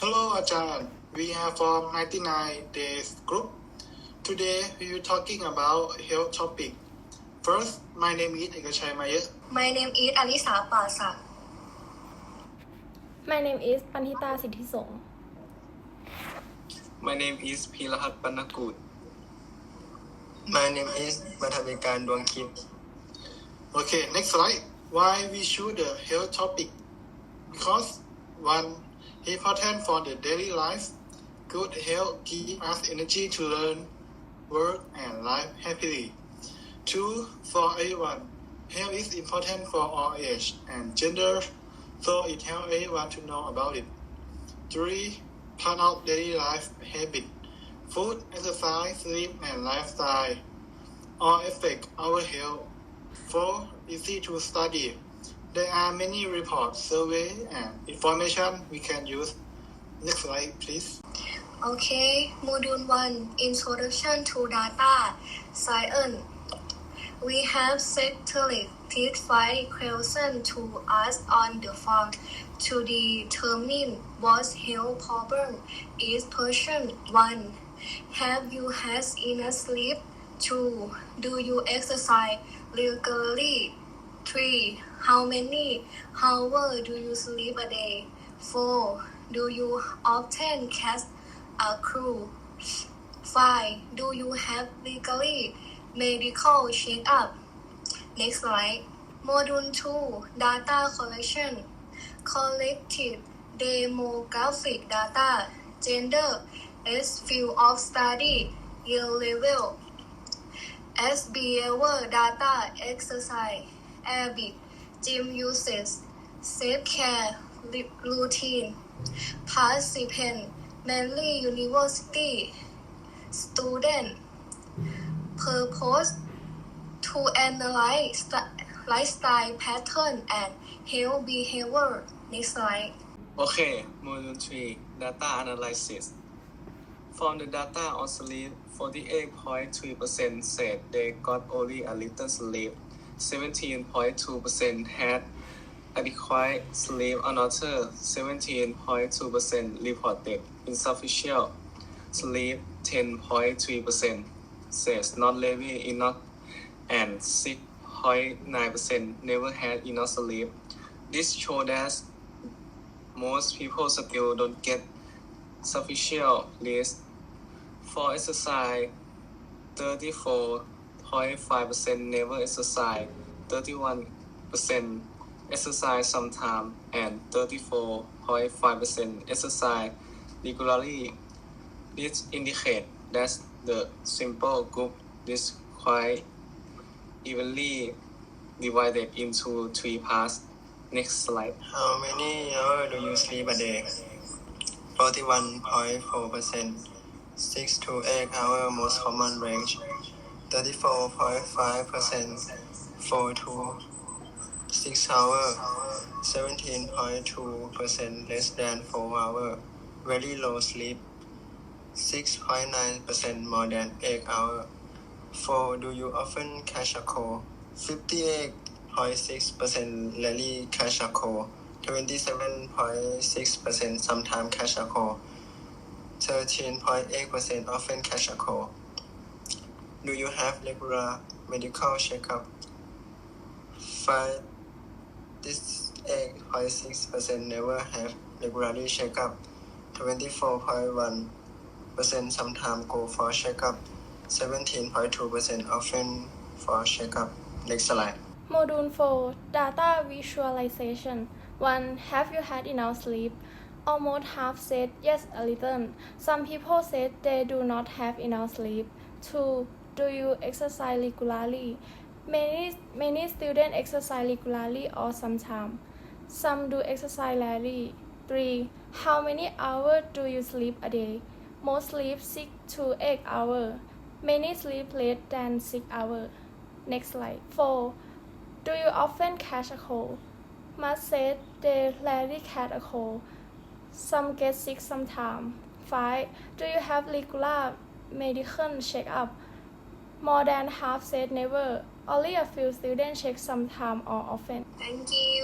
Hello, Ajahn. We are from 99 Days Group. Today, we will talking about health topic. First, my name is Ekachai Mayer. My name is อลิสาป่าศักดิ์ My name is ปันธิตาสิทธิสงฆ์ My name is พีรหัสปนกูล My name is มัทวิการดวงคิด Okay, next slide. Why we choose the health topic? Because one, important for the daily life. Good health give us energy to learn, work, and live happily. Two, for everyone. Health is important for all age and gender, so it helps everyone to know about it. Three, part of daily life habit. Food, exercise, sleep, and lifestyle all affect our health. Four, easy to study. There are many reports, surveys, and information we can use. Next slide, please. Okay Module 1 Introduction to Data Science We have selected five questions to ask on the form to determine what health problem is person 1. Have you had enough sleep? 2. Do you exercise regularly? 3. How many hours do you sleep a day? 4. Do you often catch a crew? 5. Do you have legally medical checkup? Next slide. Module 2 Data Collection Collected Demographic Data Gender as field of study Year level as behavior data exercise habit gym usage self care routine participant mainly university student purpose to analyze lifestyle pattern and health behavior next slide Okay, Module 3 Data Analysis From the data on sleep, 48.3% said they got only a little sleep. 17.2% had adequate sleep. Another 17.2% reported insufficient sleep. 10.3% says not living enough. And 6.9% never had enough sleep. This shows that most people still don't get sufficient rest. For exercise, 34.5% never exercise, 31% exercise sometime, and 34.5% exercise regularly. This indicates that the simple group is quite evenly divided into three parts. Next slide. How many hours do you sleep a day? 41.4%. 6 to 8 hours most common range. 34.5%. 4 to 6 hour, 17.2% less than 4 hour, Very low sleep. 6.9% more than 8 hour. 4. Do you often catch a cold? 58.6% rarely catch a cold. 27.6% sometimes catch a cold. 13.8% often catch a cold. Do you have regular medical checkup? 5. This 8.6% never have regularly checkup. 24.1% sometimes go for checkup. 17.2% often for checkup. Next slide. Module 4 Data Visualization 1. Have you had enough sleep? Almost half said yes, a little. Some people said they do not have enough sleep. 2. Do you exercise regularly? Many, many students exercise regularly or sometimes. Some do exercise rarely. 3. How many hours do you sleep a day? Most sleep 6 to 8 hours. Many sleep less than 6 hours. Next slide. 4. Do you often catch a cold? Most said they rarely catch a cold. Some get sick sometimes. 5. Do you have regular medical checkup? More than half said never. Only a few students check sometime or often. thank you